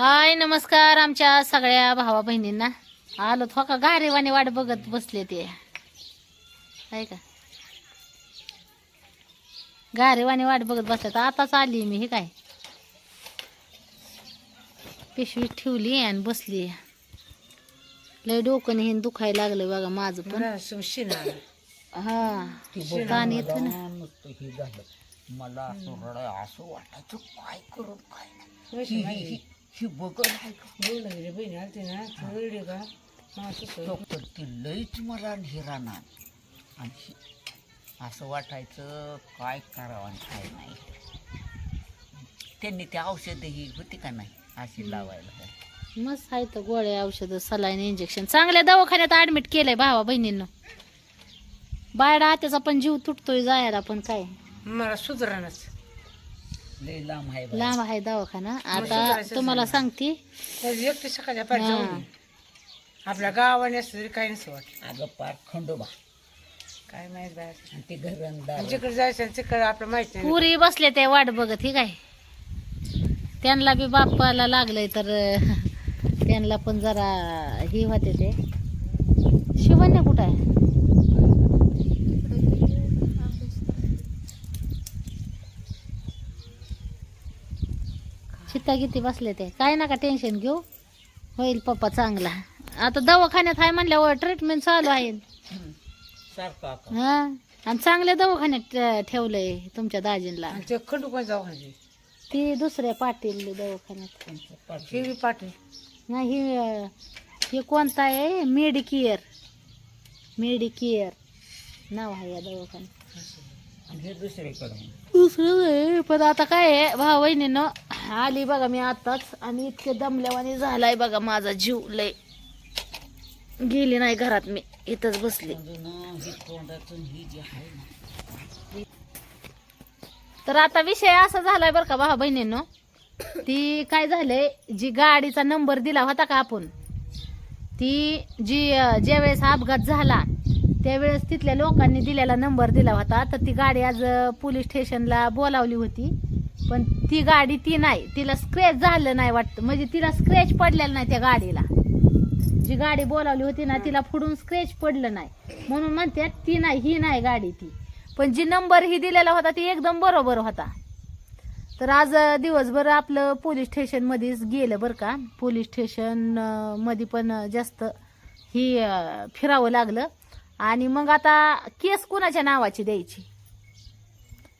हाय नमस्कार आमच्या सगळ्या भावा बहिणींना. आलो हो का? गारेवाने वाट बघत बसले ते. आहे का? गारेवाने वाट बघत बसले तर आताच आली मी हे काय? पिशवी ठेवली आणि बसली. लय डोकं हे दुखायला लागलं बघा माझं पण. हा ताण येतं ना. मला असं रडाय असं वाटायचं काय करू काय ही- ही- ही- ही बघत आहे का? डॉक्टर ती लईच मला आणि ही- असं वाटायचं काय करावं आणि काय नाही त्यांनी ते औषध ही होती का नाही? अशी लावायला. मस्त आहे तर गोळ्या औषधं सलाईन इंजेक्शन चांगल्या दवाखान्यात ऍडमिट केलंय भावा बहिणींना. बायडा त्याचा पण जीव तुटतोय जायला पण काय. मला सुधारणच. लांब आहे बाई. लांब आहे दवाखाना. आता तुम्हाला सांगते. एकटी सकाळच्या पाठ हा. आपल्या गावाने असलं तरी काही वाटत. अगं पार खंडोबा. काय माहीत आणि ते जिकडे जायचं आणि तिकडे आपलं माहीत नाही. पुरी बसले ते वाट बघत हे काय? त्यांना बी बाप्पाला लागलंय तर अं, त्यांना पण जरा हे होते ते. शिवण्या कुठं आहे? चित्ता किती बसले ते? काय नका टेन्शन घेऊ. होईल पप्पा चांगला. आता दवाखान्यात आहे म्हणल्यावर ट्रीटमेंट चालू आहे. हा? आणि चांगल्या दवाखान्यात ठेवलंय तुमच्या दाजींला. ते खंडू पण जाऊ खायचे ती दुसऱ्या पाटील दवाखान्यात. हे बी पाठ नाही हे हे कोणता आहे? मेडिकेअर. मेडिकेअर. नाव आहे या दवाखान्यात. दुसरीकडे दुसरं आहे पण आता काय आहे भाऊ बहिणीनं आली बघा मी आताच आणि इतके दमल्यावानी झालाय बघा माझा जीव लय. गेली नाही घरात मी इथंच बसली. तर आता विषय असा झालाय बरं का भाऊ बहिणींनो ती काय झालंय जी गाडीचा नंबर दिला होता का आपण ती जी ज्यावेळेस अपघात झाला त्यावेळेस तिथल्या लोकांनी दिलेला नंबर दिला होता. तर ती गाडी आज पोलीस स्टेशनला बोलावली होती. पण ती गाडी ती नाही. तिला स्क्रॅच झालं नाही वाटतं. म्हणजे तिला स्क्रॅच पडलेलं नाही त्या गाडीला. जी गाडी बोलावली होती ना तिला फुडून स्क्रॅच पडलं नाही. म्हणून म्हणतात ती नाही ही नाही गाडी ती. पण जी नंबर ही दिलेला होता ती एकदम बरोबर होता. तर आज दिवसभर आपलं पोलीस स्टेशनमध्येच गेलं बरं का. पोलीस स्टेशनमध्ये पण जास्त ही फिरावं लागलं. आणि मग आता केस कुणाच्या नावाची द्यायची?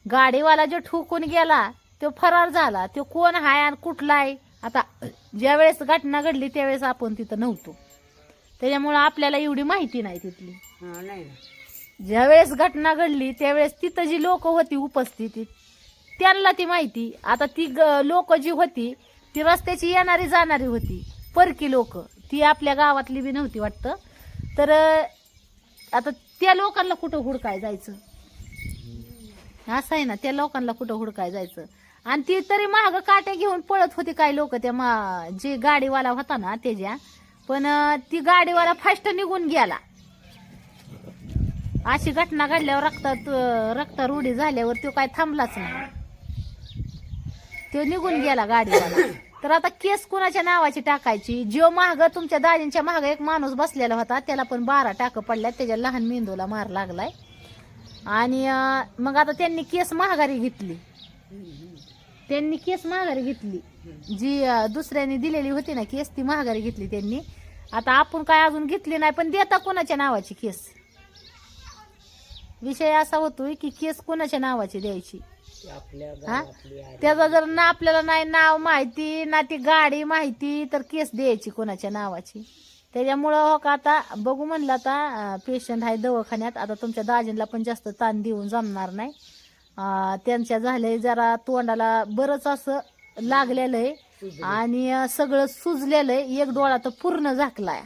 गाडीवाला जो ठोकून गेला तो फरार झाला. तो कोण आहे आणि कुठला आहे? आता ज्या वेळेस घटना घडली त्यावेळेस आपण तिथं नव्हतो. त्याच्यामुळं आपल्याला एवढी माहिती नाही तिथली. नाही ज्यावेळेस घटना घडली त्यावेळेस तिथं जी लोक होती उपस्थितीत त्यांना ती माहिती. आता ती लोक जी होती ती रस्त्याची येणारी जाणारी होती. परकी लोक. ती आपल्या गावातली बी नव्हती वाटतं. तर आता त्या लोकांना कुठं हुडकाय जायचं? असं आहे ना त्या लोकांना कुठं हुडकाय जायचं? आणि ती तरी माग काट्या घेऊन पळत होती काही लोक त्या मा जे गाडीवाला होता ना त्याच्या पण ती गाडीवाला फास्ट निघून गेला. अशी घटना घडल्यावर रक्तात रक्त रूढी झाल्यावर तो काय थांबलाच नाही. तो निघून गेला गाडीवाला. तर आता केस कुणाच्या नावाची टाकायची? जो महाग तुमच्या दाजींच्या महाग एक माणूस बसलेला होता. त्याला पण बारा टाक पडल्या त्याच्या लहान मेंदूला मार लागलाय. आणि मग आता त्यांनी केस महागारी घेतली. त्यांनी केस महागारी घेतली. जी दुसऱ्याने दिलेली होती ना केस ती महागारी घेतली त्यांनी. आता आपण काय अजून घेतली नाही पण देता कोणाच्या नावाची केस? विषय असा होतोय की केस कोणाच्या नावाची द्यायची? हा. त्याचा जर ना आपल्याला नाही नाव माहिती ना ती गाडी माहिती तर केस द्यायची कोणाच्या नावाची. त्याच्यामुळं हो का आता बघू म्हणलं आता पेशंट आहे दवाखान्यात. आता तुमच्या दाजींला पण जास्त ताण देऊन जमणार नाही. त्यांच्या झालंय जरा तोंडाला बरंच असं लागलेलं आहे. आणि सगळं सुजलेलं आहे. एक डोळा तर पूर्ण झाकलाय.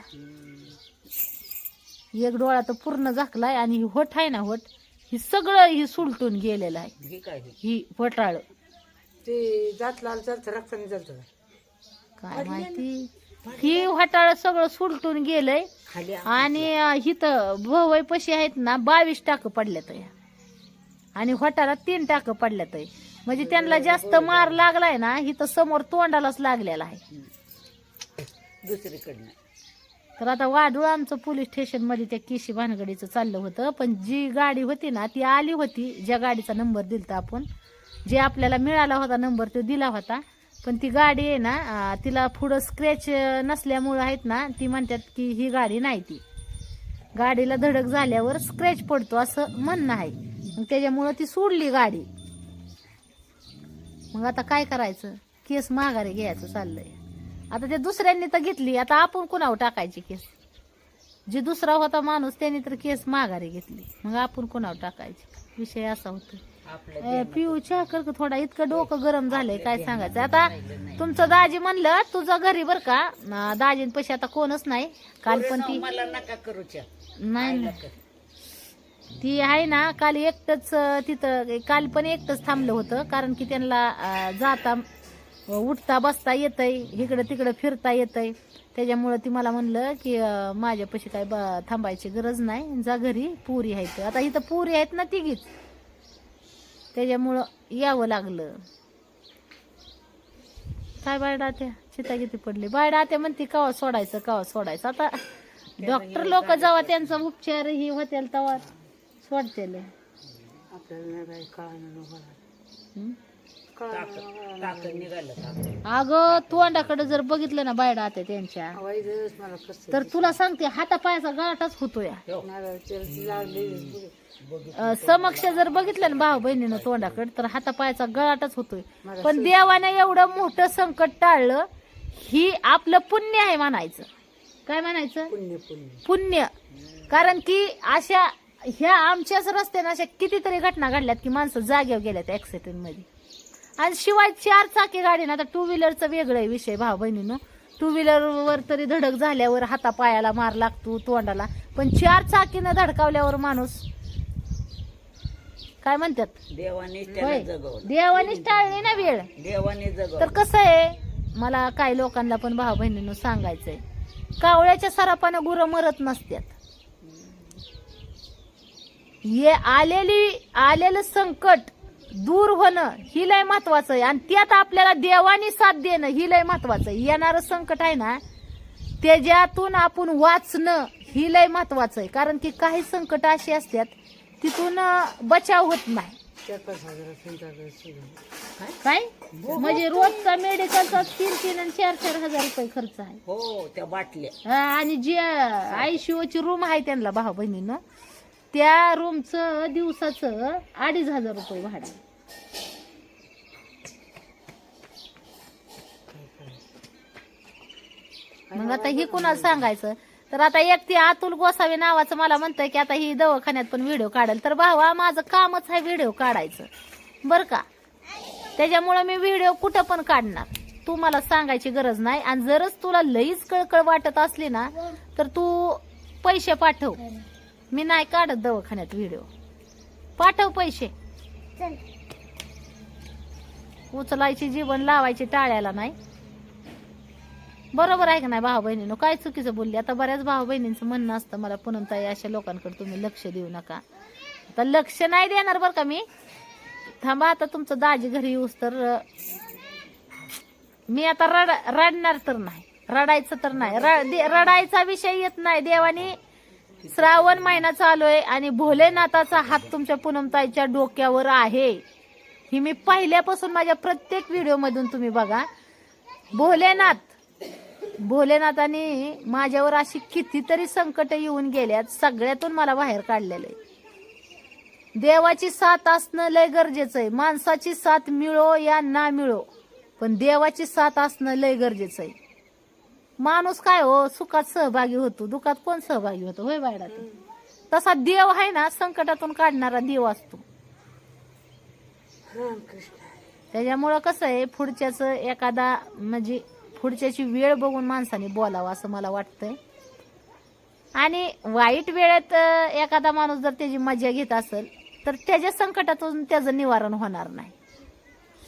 एक डोळा तर पूर्ण झाकलाय आणि होठ आहे ना होठ. ही सगळं ही सुलटून गेलेलं आहे. हे काय हे? ही फटाळ. ते जात लाल चालतं रक्ताने चालतं काय माहिती? ही फटाळ सगळं सुलटून गेलंय. खाली आणि हिथं भवय पशी आहेत ना बावीस टाक पडल्यात या. आणि होटाला तीन टाक पडल्यात म्हणजे त्यांना जास्त मार लागलाय ना हिथं समोर तोंडालाच लागलेला आहे. दुसरीकडनं. तर आता वाढूळ आमचं पोलीस स्टेशनमध्ये त्या केशी भानगडीचं चाललं होतं. पण जी गाडी होती ना ती आली होती. ज्या गाडीचा नंबर दिलता आपण जे आपल्याला मिळाला होता नंबर तो दिला होता. पण ती गाडी आहे ना तिला पुढं स्क्रॅच नसल्यामुळं आहेत ना ती म्हणतात की ही गाडी नाही ती. गाडीला धडक झाल्यावर स्क्रॅच पडतो असं म्हणणं आहे. मग त्याच्यामुळं ती सोडली गाडी. मग आता काय करायचं? केस माघारी घ्यायचं चाललंय. आता ते दुसऱ्यांनी तर घेतली. आता आपण कुणावर टाकायची केस? जे दुसरा होता माणूस त्यांनी तर केस माघारी घेतली. मग आपण कुणावर टाकायची? विषय असा होतो पिऊ चहा कर थोडा. इतकं डोकं गरम झालंय काय सांगायचं? आता तुमचं दाजी म्हणलं तुझं घरी बर का? अं, दाजींपाशी आता कोणच नाही. काल पण ती नाही ना. ती आहे ना काल एकटंच तिथं काल पण एकटंच थांबलं होतं कारण की त्यांना जाता उठता बसता येतंय इकडं तिकडं फिरता येतंय. त्याच्यामुळं ती मला म्हणलं की माझ्यापाशी काय ब- थांबायची गरज नाही जा घरी पुरी आहेत. आता इथं पुरी आहेत ना तिघीच. त्याच्यामुळं यावं लागलं. काय बायडात्या चिता किती पडली? बायडात्या म्हणते कवा सोडायचं कवा सोडायचं. आता डॉक्टर लोक जेव्हा त्यांचा उपचार ही होतील तेव्हा सोडतेले. निघालं टाकं. अगं तोंडाकडे जर बघितलं ना बायडा आत्या त्यांच्या वाईदच मला कसं तर तुला सांगते हातापायाचा गाठच होतोय. नारळाची लागली अं, समक्ष जर बघितलं ना भाऊ बहिणीनं तोंडाकडे तर हातापायाचा गळाटच होतोय. पण देवाने एवढं मोठं संकट टाळलं ही आपलं पुण्य आहे म्हणायचं. काय म्हणायचं? पुण्य पुण्य. पुण्य. कारण की अशा ह्या आमच्याच रस्त्याने अशा कितीतरी घटना घडल्यात की माणसं जागेवर गेल्यात ऍक्सिडेंटमध्ये. आणि शिवाय चार चाकी गाडी ना आता टू व्हीलरचं वेगळं आहे विषय भाऊ बहिणीनं. टू व्हीलरवर तरी धडक झाल्यावर हातापायाला मार लागतो तोंडाला. पण चार चाकीनं धडकावल्यावर माणूस काय म्हणतात? देवानीच टाळली ना वेळ. देवाने तर कसं आहे मला काही लोकांना पण भाऊ बहिणीनं सांगायचंय. कावळ्याच्या सरापानं गुरं मरत नसत्यात. ये आलेली आलेलं संकट दूर होणं ही लय महत्वाचं आहे. आणि त्यात आपल्याला देवानी साथ देणं ही लय महत्वाचं आहे. येणारं संकट आहे ना त्याच्यातून आपण वाचणं ही लय महत्वाचं आहे. कारण की काही संकट अशी असतात तिथून बचाव होत नाही. काय? म्हणजे रोजचा मेडिकलचा तीन तीन आणि चार चार हजार रुपये खर्च आहे. हो त्या बाटल्या. हा, आणि जे आयसीयूची रूम आहे त्यांना भाऊ बहिणीनं त्या रूमचं दिवसाचं अडीच हजार रुपये भाडं आहे. मग आता ही कुणाला सांगायचं? तर आता एक ती अतुल गोसावी नावाचं मला म्हणतंय की आता ही दवाखान्यात पण व्हिडिओ काढेल. तर भावा माझं कामच आहे व्हिडिओ काढायचं. बर का? त्याच्यामुळं मी व्हिडिओ कुठं पण काढणार? तू मला सांगायची गरज नाही. आणि जरच तुला लईच कळकळ वाटत असली ना तर तू पैसे पाठव. मी नाही काढत दवाखान्यात व्हिडिओ पाठव पैसे. उचलायची जीवन लावायची टाळ्याला नाही. बरोबर आहे का नाही भाऊ बहिणीनं? काय चुकीचं बोलली? आता बऱ्याच भाऊ बहिणींचं म्हणणं असतं मला पुनमताई अशा लोकांकडे तुम्ही लक्ष देऊ नका. आता लक्ष नाही देणार बरं का मी? थांबा आता तुमचं दाजी घरी येऊस तर मी आता रड रडणार तर नाही. रडायचं तर नाही. दे- रडायचा विषय येत नाही. देवानी श्रावण महिना चालू आहे आणि भोलेनाथाचा हात तुमच्या पुनमताईच्या डोक्यावर आहे. ही मी पहिल्यापासून माझ्या प्रत्येक व्हिडिओमधून तुम्ही बघा. भोलेनाथ. भोलेनाथाने माझ्यावर अशी कितीतरी संकट येऊन गेल्यात सगळ्यातून मला बाहेर काढलेलं आहे. देवाची साथ असणं लय गरजेचं आहे. माणसाची साथ मिळो या ना मिळो पण देवाची साथ असणं लय गरजेचं आहे. माणूस काय हो सुखात सहभागी होतो दुखात कोण सहभागी होतो? होय बायडा तसा देव आहे ना संकटातून काढणारा देव असतो. त्याच्यामुळं कसं आहे पुढच्याच एखादा म्हणजे पुढच्याची वेळ बघून माणसाने बोलावं असं मला वाटतंय. आणि वाईट वेळेत एखादा माणूस जर त्याची मजा घेत असेल तर त्याच्या संकटातून त्याचं निवारण होणार नाही.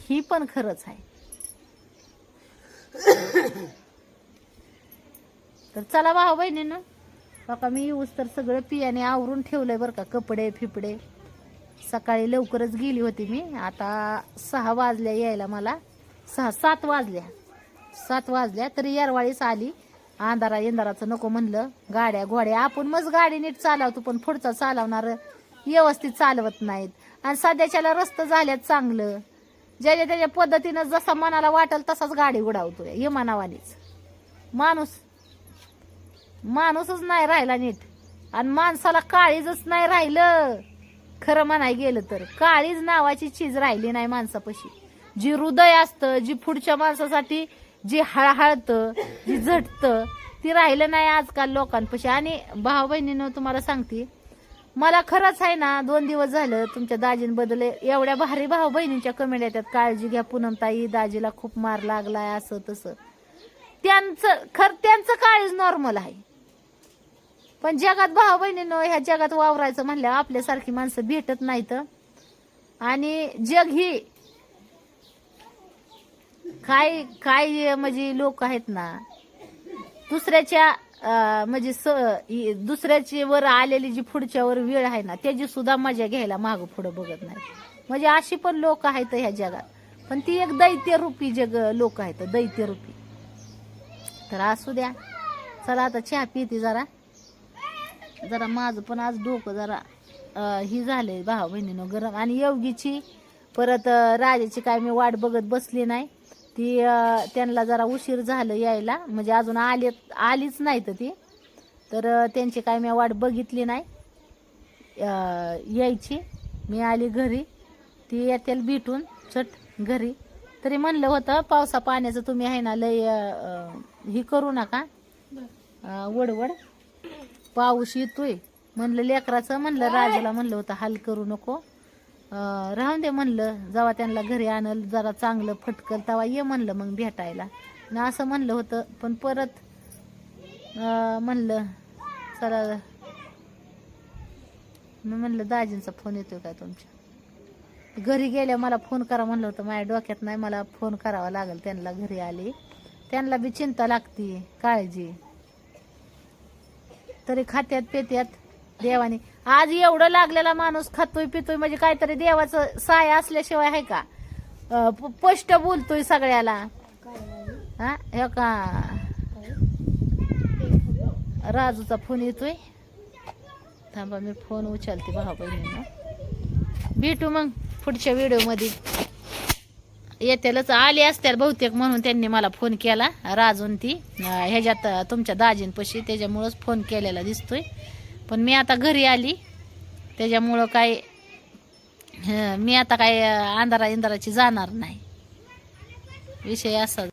ही पण खरंच आहे. तर चला भाऊ बहिणीनं बाका मी येऊस तर सगळं पियाने आवरून ठेवलंय बरं का कपडे फिपडे. सकाळी लवकरच गेली होती मी. आता सहा वाजल्या यायला मला. सहा सात वाजल्या. सात वाजल्या तरी यारवाळीच आली. अंधारा इंधाराचं नको म्हणलं. गाड्या घोड्या आपण मग गाडी नीट चालवतो पण पुढचा चालवणार. व्यवस्थित चालवत नाहीत. आणि सध्याच्याला रस्तं झाल्यात चांगलं. ज्याच्या त्याच्या पद्धतीनं जसा मनाला वाटेल तसाच गाडी उडावतोय. हे मनावानीच माणूस माणूसच नाही राहिला नीट. आणि माणसाला काळीजच नाही राहिलं. खरं म्हणाय गेलं तर काळीज नावाची चीज राहिली नाही माणसापाशी. जी हृदय असतं जी पुढच्या माणसासाठी जी हळहळतं जी झटतं ती राहिलं नाही आजकाल लोकांपाशी. आणि भाऊ बहिणीनं तुम्हाला सांगते मला खरंच आहे ना दोन दिवस झालं तुमच्या दाजींबद्दल एवढ्या भारी भाऊ बहिणींच्या कमेंट येतात काळजी घ्या पूनमताई दाजीला खूप मार लागलाय असं तसं. त्यांचं खर त्यांचं काळीज नॉर्मल आहे. पण जगात भाऊ बहिणीनं ह्या जगात वावरायचं म्हणल्या आपल्यासारखी माणसं भेटत नाहीत. आणि जग ही काय काय म्हणजे लोक आहेत ना दुसऱ्याच्या म्हणजे स दुसऱ्याची वर आलेली जी पुढच्यावर वेळ आहे ना त्याची सुद्धा मजा घ्यायला माग पुढं बघत नाही म्हणजे अशी पण लोक आहेत ह्या जगात. पण ती एक दैत्यरूपी जग लोक आहेत दैत्यरूपी. तर असू द्या. चला आता चहा पिते जरा. जरा माझं पण आज डोकं जरा ही झालंय भाऊ बहिणीनं गरम. आणि योगीची परत राजाची काय मी वाट बघत बसली नाही. ती त्यांना जरा उशीर झालं यायला. म्हणजे अजून आले आलीच नाही तर ती. तर त्यांची काय मी वाट बघितली नाही. यायची. मी आली घरी. ती येतील भेटून चट घरी. तरी म्हणलं होतं पावसा पाण्याचं तुम्ही आहे ना लय ही करू नका. वडवड. पाऊस येतोय. म्हणलं लेकराचं म्हणलं राजाला म्हणलं होतं हाल करू नको. राहून दे म्हणलं जेव्हा त्यांना घरी आणल जरा चांगलं फटकल तेव्हा ये म्हणलं मग भेटायला. आणि असं म्हणलं होतं पण परत म्हणलं चला. मी म्हणलं दाजींचा फोन येतोय काय तुमच्या? घरी गेल्या मला फोन करा म्हणलं होतं माझ्या डोक्यात नाही मला फोन करावा लागेल त्यांना घरी आली. त्यांना बी चिंता लागती काळजी. तरी खात्यात पेत्यात. देवाने. आज एवढं लागलेला माणूस खातोय पितोय म्हणजे काहीतरी देवाचं साय असल्याशिवाय आहे का? अं, स्पष्ट बोलतोय सगळ्याला. हा हे का? राजूचा फोन येतोय. थांबा मी फोन उचलते भाऊ बहिणींना. भेटू मग पुढच्या व्हिडिओमध्ये येतेलच आली असतील बहुतेक म्हणून त्यांनी मला फोन केला. राजून ती. ह्याच्यात तुमच्या दाजींपाशी त्याच्यामुळंच फोन केलेला दिसतोय. पण मी आता घरी आली. त्याच्यामुळं काय मी आता काय अंधारा इंधाराची जाणार नाही. विषय असा.